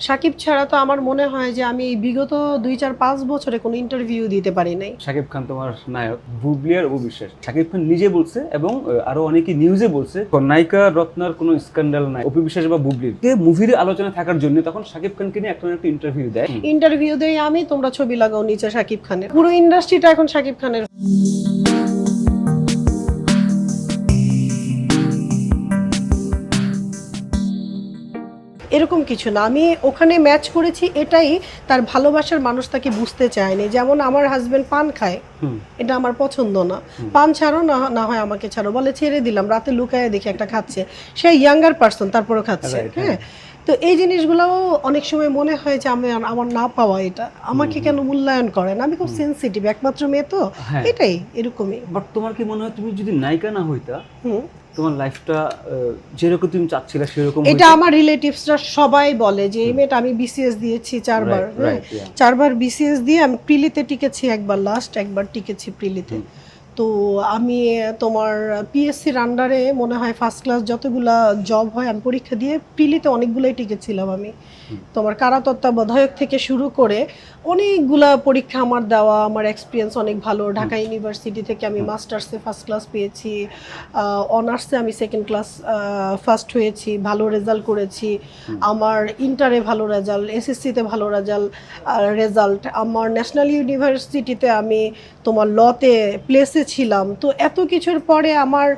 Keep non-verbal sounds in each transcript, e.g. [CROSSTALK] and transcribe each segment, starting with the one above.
সাকিব ছাড়া তো আমার মনে হয় যে আমি বিগত দুই চার পাঁচ বছরে কোনো ইন্টারভিউ দিতে পারি নাই। শাকিব খান তোমার নায়ক বুবলি আর অপু বিশ্বাস শাকিব খান নিজে বলছে এবং আরও অনেকে নিউজে বলছে নায়িকা রত্নার কোনো স্ক্যান্ডাল নাই। অপু বিশ্বাস বা বুবলির। কে মুভির আলোচনা থাকার জন্য তখন শাকিব খানকে নিয়ে একটা একটা ইন্টারভিউ দেয়। ইন্টারভিউ দেই আমি তোমরা ছবি লাগাও নিচে সাকিব খানের। পুরো ইন্ডাস্ট্রিটা এখন সাকিব খানের। এরকম কিছু না। আমি ওখানে ম্যাচ করেছি এটাই তার ভালোবাসার মানুষ তাকে বুঝতে চায়নি। যেমন আমার হাজবেন্ড পান খায় এটা আমার পছন্দ না। পান ছাড়ো না না হয় আমাকে ছাড়ো। বলে ছেড়ে দিলাম রাতে লুকায় দেখি একটা খাচ্ছে। সে ইয়াঙ্গার পার্সন তারপরেও খাচ্ছে হ্যাঁ। তো এই জিনিসগুলোও অনেক সময় মনে হয় যে আমি আমার না পাওয়া এটা। আমাকে কেন মূল্যায়ন করেন আমি খুব সেন্সিটিভ একমাত্র মেয়ে তো। হ্যাঁ। এটাই এরকমই। বাট তোমার কি মনে হয় তুমি যদি নায়িকা না হইতা তোমার লাইফটা যেরকম তুমি চাচ্ছিলে সেরকম এটা আমার রিলেটিভসরা সবাই বলে যে এই মেয়েটা আমি বিসিএস দিয়েছি চারবার। চারবার বিসিএস দিয়ে আমি প্রিলিতে টিকেছি একবার লাস্ট একবার টিকেছি প্রিলিতে। তো আমি তোমার পিএসসির আন্ডারে মনে হয় ফার্স্ট ক্লাস যতগুলা জব হয় আমি পরীক্ষা দিয়ে পিলিতে অনেকগুলোই টিকেছিলাম আমি। তোমার কারা তত্ত্বাবধায়ক থেকে শুরু করে অনেকগুলা পরীক্ষা আমার দেওয়া আমার এক্সপিরিয়েন্স অনেক ভালো। ঢাকা ইউনিভার্সিটি থেকে আমি মাস্টার্সে ফার্স্ট ক্লাস পেয়েছি অনার্সে আমি সেকেন্ড ক্লাস ফার্স্ট হয়েছি ভালো রেজাল্ট করেছি। আমার ইন্টারে ভালো রেজাল্ট এসএসসিতে ভালো রেজাল্ট রেজাল্ট আমার ন্যাশনাল ইউনিভার্সিটিতে আমি তোমার লতে প্লেসে ছিলাম। তো এত কিছুর পরে আমার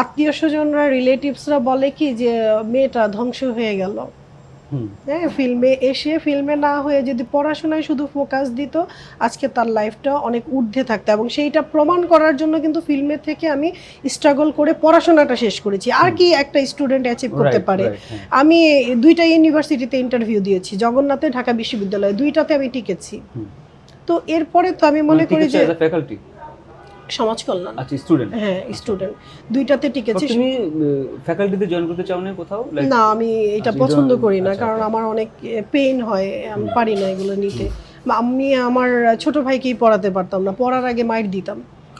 আত্মীয় স্বজনরা রিলেটিভসরা বলে কি যে মেয়েটা ধ্বংস হয়ে গেল। হ্যাঁ ফিল্মে এসে ফিল্মে না হয়ে যদি পড়াশোনায় শুধু ফোকাস দিত আজকে তার লাইফটা অনেক ঊর্ধ্বে থাকতো এবং সেইটা প্রমাণ করার জন্য কিন্তু ফিল্মে থেকে আমি স্ট্রাগল করে পড়াশোনাটা শেষ করেছি। আর কি একটা স্টুডেন্ট অ্যাচিভ করতে পারে। হ্যাঁ। আমি দুইটা ইউনিভার্সিটিতে ইন্টারভিউ দিয়েছি। জগন্নাথে ঢাকা বিশ্ববিদ্যালয়ে দুইটাতে আমি টিকেছি। তো এরপরে তো আমি মনে করি যে ফ্যাকাল্টি সমাজ কল্যাণ। আচ্ছা স্টুডেন্ট হ্যাঁ স্টুডেন্ট দুইটাতে টিকেছি তুমি ফ্যাকাল্টিতে জয়েন করতে চাও না কোথাও? না আমি এটা আচ্ছা, পছন্দ করি না আচ্ছা, কারণ আমার অনেক পেইন হয় আমি পারি না এগুলো নিতে। আমি আমার ছোট ভাইকেই পড়াতে পারতাম না পড়ার আগে মাইর দিতাম.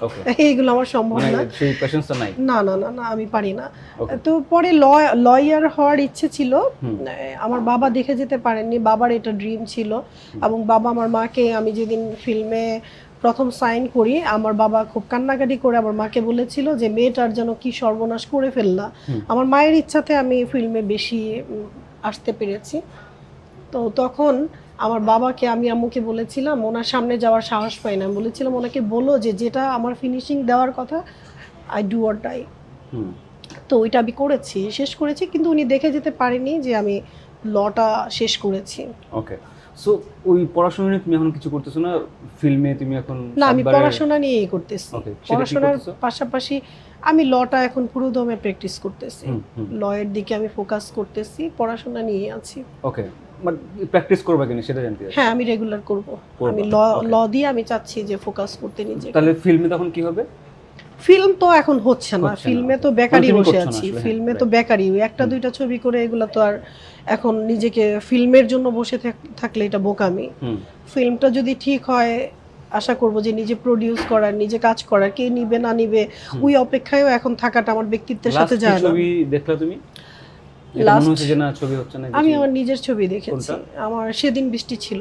[LAUGHS] এইগুলো আমার সম্ভব মানে না। না না না আমি পারি না। তো পরে লয়ার হওয়ার ইচ্ছে ছিল। আমার বাবা দেখে যেতে পারেননি। বাবার এটা ড্রিম ছিল। এবং বাবা আমার মাকে আমি যেদিন ফিল্মে প্রথম সাইন করি আমার বাবা খুব কান্নাকাটি করে আমার মাকে বলেছিল যে মেয়েটার যেন কি সর্বনাশ করে ফেললা। আমার মায়ের ইচ্ছাতে আমি ফিল্মে বেশি আসতে পেরেছি। তো তখন আমার বাবাকে আমি আম্মুকে বলেছিলাম ওনার সামনে যাওয়ার সাহস পাই না। বলেছিলাম ওনাকে বলো যে যেটা আমার ফিনিশিং দেওয়ার কথা I do or die hmm. তো ওইটা আমি করেছি শেষ করেছি কিন্তু উনি দেখে যেতে পারেনি যে আমি লটা শেষ করেছি। ওকে সো ওই পড়াশোনা নিয়ে তুমি এখন কিছু করতেছো না? ফিল্মে তুমি এখন না আমি পড়াশোনা নিয়েই করতেছি। পড়াশোনার পাশাপাশি আমি লটা এখন পুরো দমে প্র্যাকটিস করতেছি। লয়ের দিকে আমি ফোকাস করতেছি পড়াশোনা নিয়ে আছি। ওকে প্র্যাকটিস করবা কিনা সেটা জানতে চাই হ্যাঁ আমি রেগুলার করব। আমি ল ল দিয়ে আমি চাচ্ছি যে ফোকাস করতে নিজে তাহলে ফিল্মে তখন কি হবে? ফিল্ম তো এখন হচ্ছে না। ফিল্মে তো okay. বেকারি মানে বসে আছি। হ্যাঁ, ফিল্মে তো right. বেকারি। ওই একটা দুইটা ছবি করে এগুলো তো আর এখন নিজেকে ফিল্মের জন্য বসে থাক- থাকলে এটা বোকামি। ফিল্মটা যদি ঠিক হয় আশা করব যে নিজে প্রডিউস করার নিজে কাজ করার কে নিবে না নিবে ওই অপেক্ষায়ও এখন থাকাটা আমার ব্যক্তিত্বের সাথে যায় না। ছবি দেখলা তুমি? ছবি হচ্ছে না আমি আমার নিজের ছবি দেখেছি। আমার সেদিন বৃষ্টি ছিল।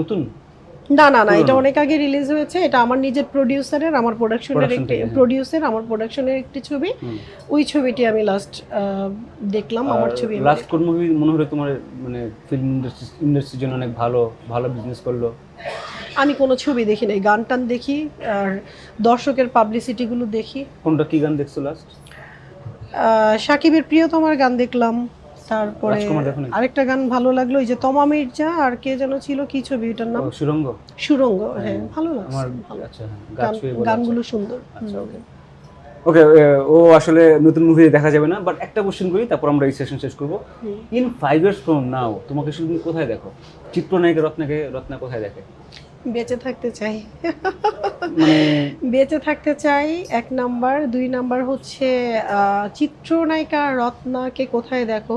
নতুন? না না না এটা অনেক আগে রিলিজ হয়েছে। এটা আমার নিজের প্রডিউসারের আমার প্রোডাকশনের একটি থেকে, হ্যাঁ। আমার প্রোডাকশনের একটি ছবি। ওই ছবিটি আমি লাস্ট দেখলাম আমার ছবি লাস্ট কোন মুভি মনে হলো তোমার মানে ফিল্ম ইন্ডাস্ট্রির জন্য অনেক ভালো ভালো বিজনেস করল? আমি কোনো ছবি দেখি নাই গান টান দেখি আর দর্শকের পাবলিসিটিগুলো দেখি। কোনটা কি গান দেখছ লাস্ট সাকিবের প্রিয়তমার গান দেখলাম তারপরে? আরেকটা গান ভালো লাগল ওই যে তমা মির্জা আর কে যেন ছিল কি ছবি ওটার নাম সুরঙ্গ সুরঙ্গ হ্যাঁ ভালো লাগছে আমার আচ্ছা হ্যাঁ, গানগুলো সুন্দর আচ্ছা, হুম। okay. ওকে ও আসলে নতুন মুভি দেখা যাবে না বাট একটা কোশ্চেন করি তারপর আমরা এই সেশন শেষ করব। In five years from now তোমাকে শুধু কোথায় দেখো চিত্রনায়িকা রত্নাকে রত্না কোথায় দেখে বেঁচে থাকতে চাই। মানে [LAUGHS] বেঁচে থাকতে চাই এক নাম্বার। দুই নাম্বার হচ্ছে চিত্রনায়িকা রত্নাকে কোথায় দেখো?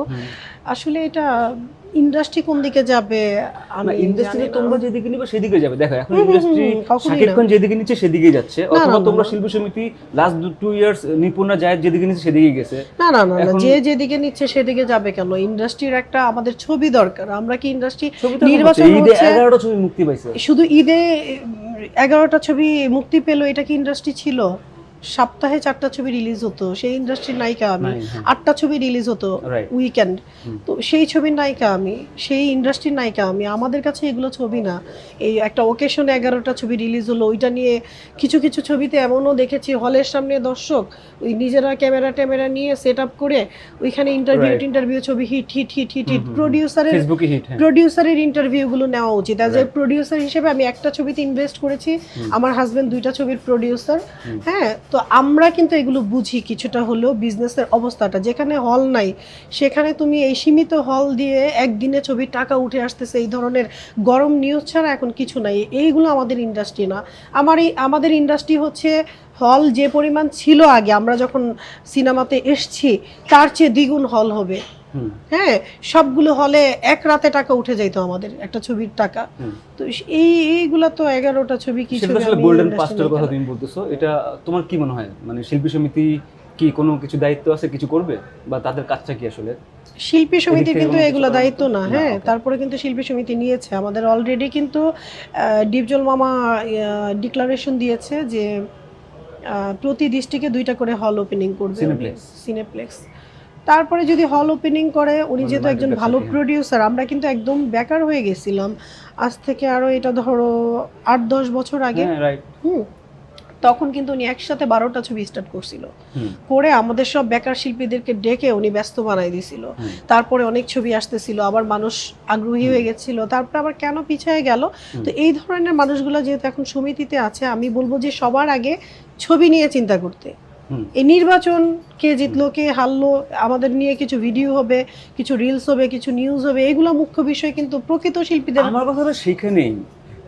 আসলে এটা ইন্ডাস্ট্রি কোন দিকে যাবে আমি ইন্ডাস্ট্রি তোমরা যেদিকে নিবে সেদিকে যাবে। দেখো এখন ইন্ডাস্ট্রি শাকিব খান যেদিকে নিচ্ছে সেদিকেই যাচ্ছে। অথবা তোমরা। শিল্পী সমিতি লাস্ট টু ইয়ার্স নিপুণরা যায় যেদিকে নিচ্ছে সেদিকেই গেছে। না না না যে যেদিকে নিচ্ছে সেদিকে যাবে কেন? ইন্ডাস্ট্রির একটা আমাদের ছবি দরকার। আমরা কি ইন্ডাস্ট্রি নির্বাচন হচ্ছে, ঈদে হচ্ছে- এগারোটা ছবি মুক্তি পাইছে। শুধু ঈদে এগারোটা ছবি মুক্তি পেল এটা কি ইন্ডাস্ট্রি ছিল? সপ্তাহে চারটা ছবি রিলিজ হতো। সেই ইন্ডাস্ট্রির নায়িকা আমি। হ্যাঁ। আটটা ছবি রিলিজ হতো. উইকেন্ড তো সেই ছবির নায়িকা আমি সেই ইন্ডাস্ট্রির নায়িকা আমি। আমাদের কাছে এগুলো ছবি না। এই একটা ওকেশনে এগারোটা ছবি রিলিজ হলো। ওইটা নিয়ে কিছু কিছু ছবিতে এমনও দেখেছি হলের সামনে দর্শক ওই নিজেরা ক্যামেরা ট্যামেরা নিয়ে সেট আপ করে ওইখানে ইন্টারভিউ ইন্টারভিউ ছবি hit hit hit hit hit. প্রডিউসারের প্রডিউসারের ইন্টারভিউগুলো নেওয়া উচিত। As a. প্রডিউসার হিসেবে আমি একটা ছবিতে ইনভেস্ট করেছি। আমার হাজবেন্ড দুইটা ছবির প্রডিউসার হ্যাঁ তো আমরা কিন্তু এগুলো বুঝি কিছুটা হলেও বিজনেসের অবস্থাটা। যেখানে হল নাই, সেখানে তুমি এই সীমিত হল দিয়ে একদিনে ছবি টাকা উঠে আসতেছে, এই ধরনের গরম নিউজ ছাড়া এখন কিছু নাই। এইগুলো আমাদের ইন্ডাস্ট্রি না। আমার এই, আমাদের ইন্ডাস্ট্রি হচ্ছে হল যে পরিমাণ ছিল আগে, আমরা যখন সিনেমাতে এসছি, তার চেয়ে দ্বিগুণ হল হবে। হ্যাঁ সবগুলো হলে এক রাতে টাকা উঠে যাইতো আমাদের একটা ছবির টাকা। তো এই এইগুলা তো এগারোটা ছবি কি গোল্ডেন পাস্টের কথা তুমি বলতেছো এটা তোমার কি মনে হয়? মানে শিল্পী সমিতি কি কোনো কিছু দায়িত্ব আছে কিছু করবে? বা তাদের কাজটা কি আসলে? শিল্পী সমিতি কিন্তু কোনো এগুলো দায়িত্ব না হ্যাঁ তারপরে কিন্তু শিল্পী সমিতি নিয়েছে। আমাদের অলরেডি কিন্তু ডিপজল মামা ডিক্লারেশন দিয়েছে যে প্রতি ডিস্ট্রিক্টে দুইটা করে হল ওপেনিং করবে। সিনেপ্লেক্স তারপরে যদি হল ওপেনিং করে উনি মানে যেহেতু একজন ভালো। প্রডিউসার আমরা কিন্তু একদম বেকার হয়ে গেছিলাম। আজ থেকে আরও এটা ধরো আট দশ বছর আগে। হ্যাঁ হুম। তখন কিন্তু উনি একসাথে বারোটা ছবি স্টার্ট করছিল। করে আমাদের সব বেকার শিল্পীদেরকে ডেকে উনি ব্যস্ত বানাই দিছিল। তারপরে অনেক ছবি আসতেছিল আবার মানুষ আগ্রহী হয়ে গেছিল। তারপরে আবার কেন পিছিয়ে গেল? তো এই ধরনের মানুষগুলো যেহেতু এখন সমিতিতে আছে আমি বলব যে সবার আগে ছবি নিয়ে চিন্তা করতে। এই নির্বাচন কে জিতলো কে হারলো আমাদের নিয়ে কিছু ভিডিও হবে কিছু রিলস হবে কিছু নিউজ হবে এগুলো মুখ্য বিষয় কিন্তু প্রকৃত শিল্পীদের আমার কথাটা সেখানেই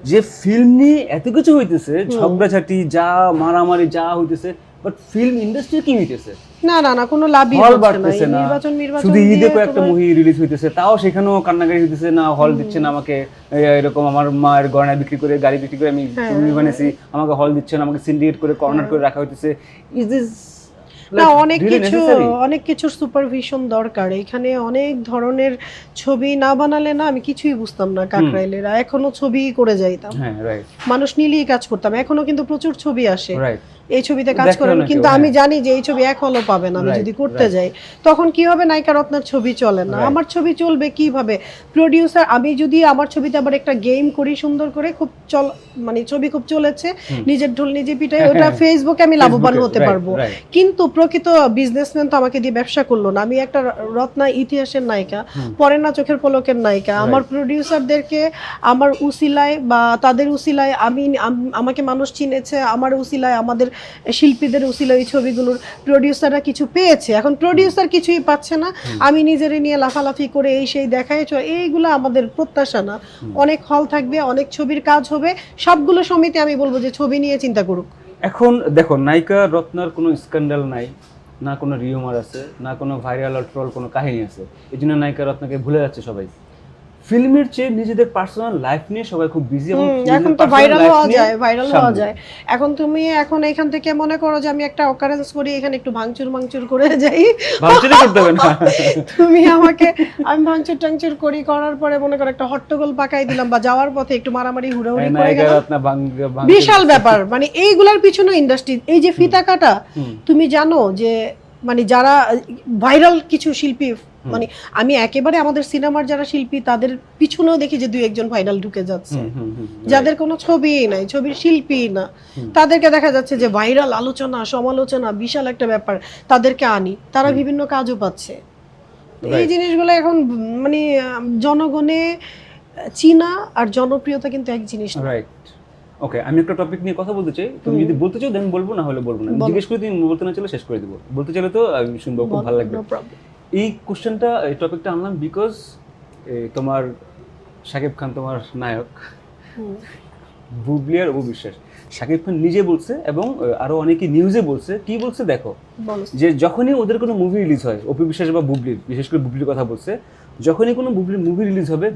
যে ফিল্ম নিয়ে এত কিছু হইতেছে ঝগড়াঝাটি যা মারামারি যা হইতেছে বাট ফিল্ম ইন্ডাস্ট্রি কি হইতেছে? না না না কোনো লাভই হল বাড়তেছে না। নির্বাচন নির্বাচন শুধু ঈদে কয়েকটা মুভি রিলিজ হইতেছে। তাও সেখানেও কান্নাকারি হইতেছে না হল দিচ্ছে না আমাকে। এরকম আমার মায়ের গয়না বিক্রি করে গাড়ি বিক্রি করে আমি হ্যাঁ। মুভি বানিয়েছি আমাকে হল দিচ্ছে না আমাকে সিন্ডিকেট করে কর্নার করে রাখা হইতেছে। ইজ দিস না অনেক কিছু অনেক কিছুর সুপারভিশন দরকার। এখানে অনেক ধরনের ছবি না বানালে না আমি কিছুই বুঝতাম না কাকরাইলেরা। এখনও ছবি করে যাইতাম। হ্যাঁ মানুষ নিলেই কাজ করতাম। এখনও কিন্তু প্রচুর ছবি আসে। এই ছবিতে কাজ করেন কিন্তু হ্যাঁ। আমি জানি যে এই ছবি এক হলো পাবে না আমি যদি করতে যাই তখন কি হবে? নায়িকা রত্নার ছবি চলে না। আমার ছবি চলবে কীভাবে? প্রডিউসার আমি যদি আমার ছবিতে আবার একটা গেম করি সুন্দর করে খুব চল মানে ছবি খুব চলেছে নিজের ঢোল নিজে পিটাই ওটা। [LAUGHS] ফেসবুকে আমি লাভবান হতে পারব। কিন্তু প্রকৃত বিজনেসম্যান তো আমাকে দিয়ে ব্যবসা করল না। আমি একটা রত্না ইতিহাসের নায়িকা পরে না চোখের পলকের নায়িকা। আমার প্রডিউসারদেরকে আমার উসিলায় বা তাদের উসিলায় আমি আম- আমাকে মানুষ চিনেছে আমার উসিলায় আমাদের শিল্পীদের উসিলায় ওই ছবিগুলোর প্রডিউসাররা কিছু পেয়েছে। এখন প্রডিউসার কিছুই পাচ্ছে না। আমি নিজেরে নিয়ে লাফালাফি করে এই সেই দেখাই চ- এইগুলো আমাদের প্রত্যাশা না। অনেক হল থাকবে অনেক ছবির কাজ হবে। সবগুলো সমিতি আমি বলব যে ছবি নিয়ে চিন্তা করুক। এখন দেখো নায়িকা রত্নার কোনো স্ক্যান্ডাল নাই না কোনো রিউমার আছে না কোনো ভাইরাল আর ট্রল কোনো কাহিনী আছে। এই জন্য নায়িকা রত্নাকে ভুলে যাচ্ছে সবাই। ফিল্মের চেয়ে নিজেদের পার্সোনাল লাইফ নিয়ে সবাই খুব বিজি এবং এখন তো ভাইরাল হওয়া যায় ভাইরাল হওয়া যায়। এখন তুমি এখন এখান থেকে মনে করো যে আমি একটা অকারেন্স করি এখানে একটু ভাঙচুর ভাঙচুর করে যাই। ভাবছিলি করতে হবে না। তুমি আমাকে আমি ভাঙচুর টাংচুর করি করার পরে মনে করো একটা হট্টগোল পাকাই দিলাম বা যাওয়ার পথে একটু মারামারি হুড়াহুড়ি করে নায়িকা গেলাম বিশাল ব্যাপার। মানে এইগুলার পিছনে ইন্ডাস্ট্রি এই যে ফিতা কাটা তুমি জানো যে মানে যারা ভাইরাল কিছু শিল্পী মানে আমি একেবারে আমাদের সিনেমার যারা শিল্পী তাদের পিছনেও দেখি যে দুই একজন ভাইরাল ঢুকে যাচ্ছে। যাদের কোনো ছবি নাই ছবির শিল্পী না। তাদেরকে দেখা যাচ্ছে যে ভাইরাল আলোচনা সমালোচনা বিশাল একটা ব্যাপার তাদেরকে আনি তারা বিভিন্ন কাজও পাচ্ছে। এই. জিনিসগুলো এখন মানে জনগণে চীনা আর জনপ্রিয়তা কিন্তু এক জিনিস রাইট ওকে আমি একটা টপিক নিয়ে কথা বলতে চাই। তুমি যদি বলতে চাও দেন বলব না হলে বলব না। জিজ্ঞেস করে তুমি বলতে না চলে শেষ করে দেবো। বলতে চাইলে তো আমি শুনব খুব ভালো লাগবে. এই কোশ্চেনটা এই টপিকটা আনলাম বিকজ তোমার শাকিব খান তোমার নায়ক। হুম। বুবলি আর অপু বিশ্বাস শাকিব খান নিজে বলছে এবং আরও অনেকে নিউজে বলছে। কি বলছে দেখো? যে যখনই ওদের কোনো মুভি রিলিজ হয় অপু বিশ্বাস বা বুবলির বিশেষ করে বুবলির কথা বলছে যখনই কোনো বুবলির মুভি রিলিজ হবে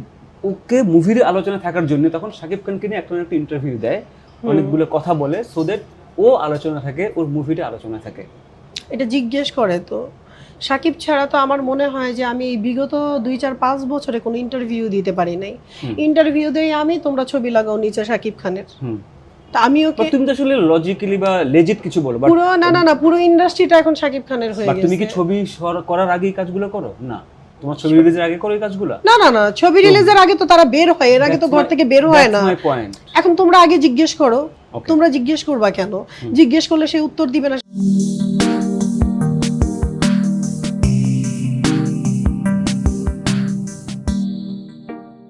ওকে মুভির আলোচনা থাকার জন্য তখন শাকিব খানকে নিয়ে একটা একটা ইন্টারভিউ দেয় অনেকগুলো কথা বলে সো দ্যাট ও আলোচনা থাকে ওর মুভিটা আলোচনা থাকে। এটা জিজ্ঞেস করে তো। সাকিব ছাড়া তো আমার মনে হয় যে আমি বিগত দুই চার পাঁচ বছরে কোনো ইন্টারভিউ দিতে পারি নাই। ইন্টারভিউ দেই আমি তোমরা ছবি লাগাও নিচে সাকিব খানের। তা আমি ওকে তুমি তো আসলে লজিক্যালি বা লেজিট কিছু বলো পুরো না না না পুরো ইন্ডাস্ট্রিটা এখন সাকিব খানের হয়ে বাট তুমি কি ছবি করার আগে কাজগুলো করো? না। তোমার ছবি রিলিজের আগে করো কাজগুলো? না না না ছবি রিলিজের আগে তো তারা বের হয় এর আগে তো ঘর থেকে বের হয় না। এখন তোমরা আগে জিজ্ঞেস করো তোমরা জিজ্ঞেস করবা কেন? জিজ্ঞেস করলে সে উত্তর দিবে না।